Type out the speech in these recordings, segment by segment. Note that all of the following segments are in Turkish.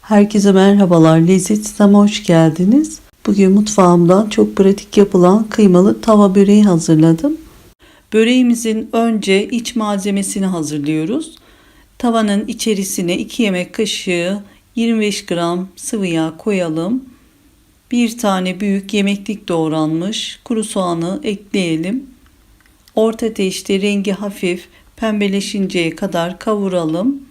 Herkese merhabalar. Lezzet Sistem'e hoş geldiniz. Bugün mutfağımdan çok pratik yapılan kıymalı tava böreği hazırladım. Böreğimizin önce iç malzemesini hazırlıyoruz. Tavanın içerisine 2 yemek kaşığı 25 gram sıvı yağ koyalım. Bir tane büyük yemeklik doğranmış kuru soğanı ekleyelim. Orta ateşte rengi hafif pembeleşinceye kadar kavuralım.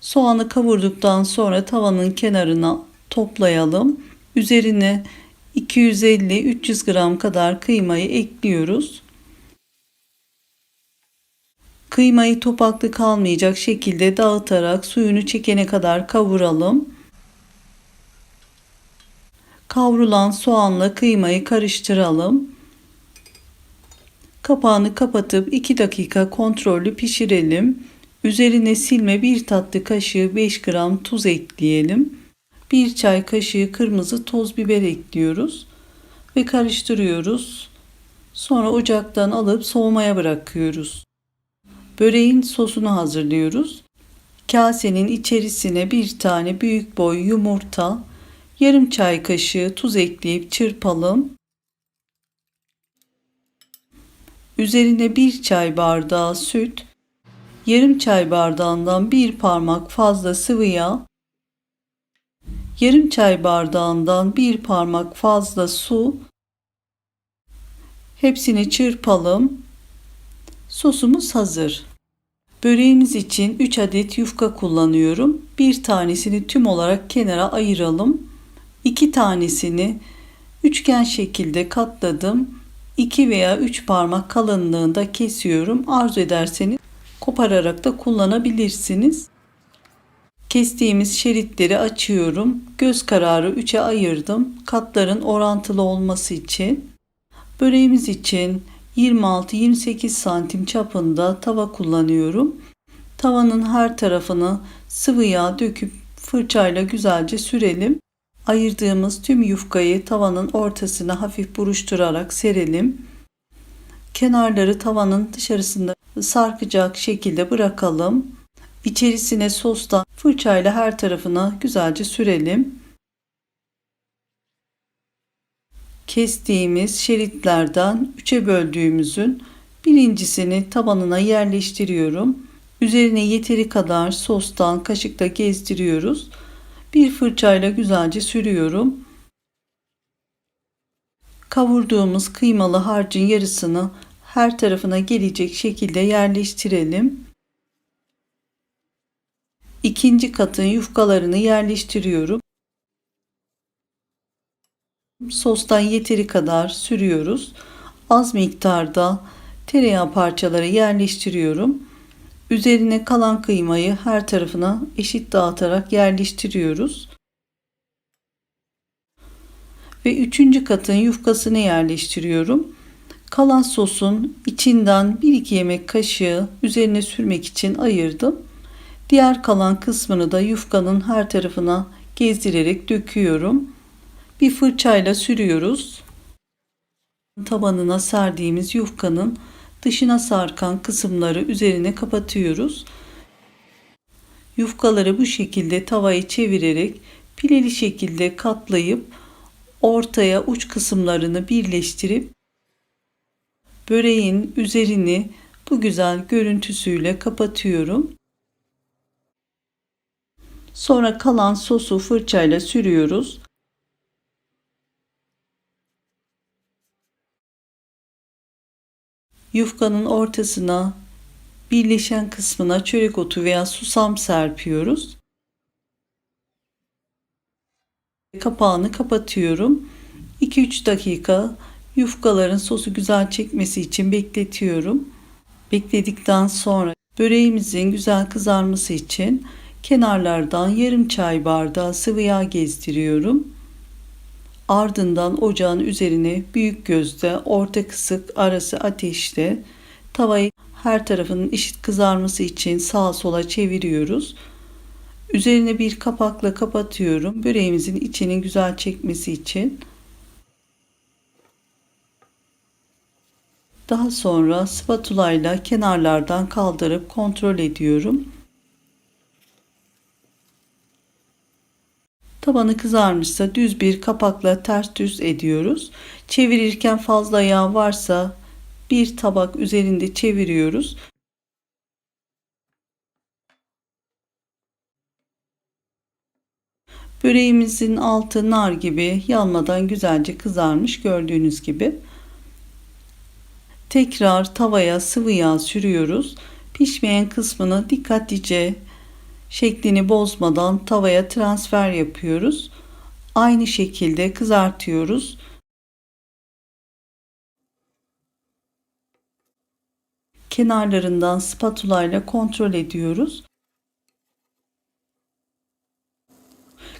Soğanı kavurduktan sonra tavanın kenarına toplayalım. Üzerine 250-300 gram kadar kıymayı ekliyoruz. Kıymayı topaklı kalmayacak şekilde dağıtarak suyunu çekene kadar kavuralım. Kavrulan soğanla kıymayı karıştıralım. Kapağını kapatıp 2 dakika kontrollü pişirelim. Üzerine silme 1 tatlı kaşığı 5 gram tuz ekleyelim. 1 çay kaşığı kırmızı toz biber ekliyoruz ve karıştırıyoruz. Sonra ocaktan alıp soğumaya bırakıyoruz. Böreğin sosunu hazırlıyoruz. Kasenin içerisine bir tane büyük boy yumurta, yarım çay kaşığı tuz ekleyip çırpalım. Üzerine bir çay bardağı süt, yarım çay bardağından bir parmak fazla sıvı yağ, yarım çay bardağından bir parmak fazla su, hepsini çırpalım. Sosumuz hazır. Böreğimiz için 3 adet yufka kullanıyorum. Bir tanesini tüm olarak kenara ayıralım. 2 tanesini üçgen şekilde katladım. 2 veya 3 parmak kalınlığında kesiyorum. Arzu ederseniz kopararak da kullanabilirsiniz. Kestiğimiz şeritleri açıyorum. Göz kararı 3'e ayırdım. Katların orantılı olması için. Böreğimiz için 26-28 santim çapında tava kullanıyorum. Tavanın her tarafını sıvı yağ döküp fırçayla güzelce sürelim. Ayırdığımız tüm yufkayı tavanın ortasına hafif buruşturarak serelim. Kenarları tavanın dışarısında sarkacak şekilde bırakalım. İçerisine sostan fırçayla her tarafına güzelce sürelim. Kestiğimiz şeritlerden üçe böldüğümüzün birincisini tabanına yerleştiriyorum. Üzerine yeteri kadar sostan kaşıkla gezdiriyoruz. Bir fırçayla güzelce sürüyorum. Kavurduğumuz kıymalı harcın yarısını her tarafına gelecek şekilde yerleştirelim. İkinci katın yufkalarını yerleştiriyorum. Sostan yeteri kadar sürüyoruz. Az miktarda tereyağı parçaları yerleştiriyorum. Üzerine kalan kıymayı her tarafına eşit dağıtarak yerleştiriyoruz. Ve üçüncü katın yufkasını yerleştiriyorum. Kalan sosun içinden 1-2 yemek kaşığı üzerine sürmek için ayırdım. Diğer kalan kısmını da yufkanın her tarafına gezdirerek döküyorum. Bir fırçayla sürüyoruz. Tabanına serdiğimiz yufkanın dışına sarkan kısımları üzerine kapatıyoruz. Yufkaları bu şekilde tavayı çevirerek pileli şekilde katlayıp ortaya uç kısımlarını birleştirip böreğin üzerini bu güzel görüntüsüyle kapatıyorum. Sonra kalan sosu fırçayla sürüyoruz. Yufkanın ortasına birleşen kısmına çörek otu veya susam serpiyoruz. Kapağını kapatıyorum. 2-3 dakika yufkaların sosu güzel çekmesi için bekletiyorum. Bekledikten sonra böreğimizin güzel kızarması için kenarlardan yarım çay bardağı sıvı yağ gezdiriyorum. Ardından ocağın üzerine büyük gözde orta kısık arası ateşte tavayı her tarafının eşit kızarması için sağa sola çeviriyoruz. Üzerine bir kapakla kapatıyorum. Böreğimizin içinin güzel çekmesi için. Daha sonra spatula ile kenarlardan kaldırıp kontrol ediyorum. Tabanı kızarmışsa düz bir kapakla ters düz ediyoruz. Çevirirken fazla yağ varsa bir tabak üzerinde çeviriyoruz. Böreğimizin altı nar gibi yanmadan güzelce kızarmış gördüğünüz gibi. Tekrar tavaya sıvı yağ sürüyoruz. Pişmeyen kısmını dikkatlice şeklini bozmadan tavaya transfer yapıyoruz. Aynı şekilde kızartıyoruz. Kenarlarından spatula ile kontrol ediyoruz.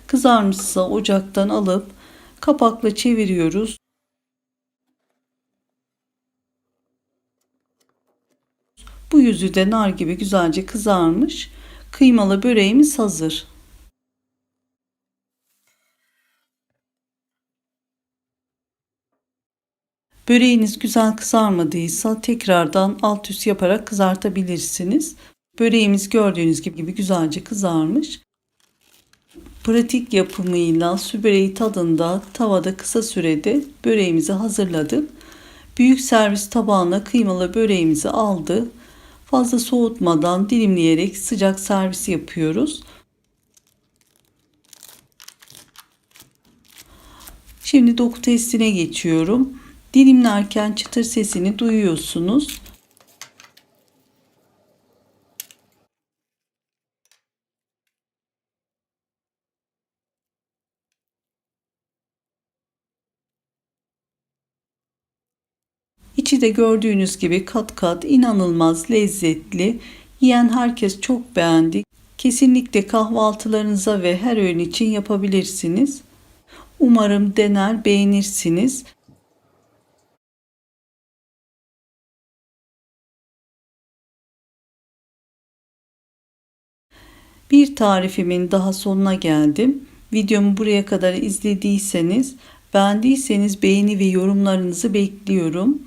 Kızarmışsa ocaktan alıp kapakla çeviriyoruz. Bu yüzü de nar gibi güzelce kızarmış. Kıymalı böreğimiz hazır. Böreğiniz güzel kızarmadıysa tekrardan alt üst yaparak kızartabilirsiniz. Böreğimiz gördüğünüz gibi güzelce kızarmış. Pratik yapımıyla su böreği tadında tavada kısa sürede böreğimizi hazırladık. Büyük servis tabağına kıymalı böreğimizi aldı. Fazla soğutmadan dilimleyerek sıcak servis yapıyoruz. Şimdi doku testine geçiyorum. Dilimlerken çıtır sesini duyuyorsunuz. İçi de gördüğünüz gibi kat kat inanılmaz lezzetli. Yiyen herkes çok beğendi. Kesinlikle kahvaltılarınıza ve her öğün için yapabilirsiniz. Umarım dener beğenirsiniz. Bir tarifimin daha sonuna geldim. Videomu buraya kadar izlediyseniz, beğendiyseniz beğeni ve yorumlarınızı bekliyorum.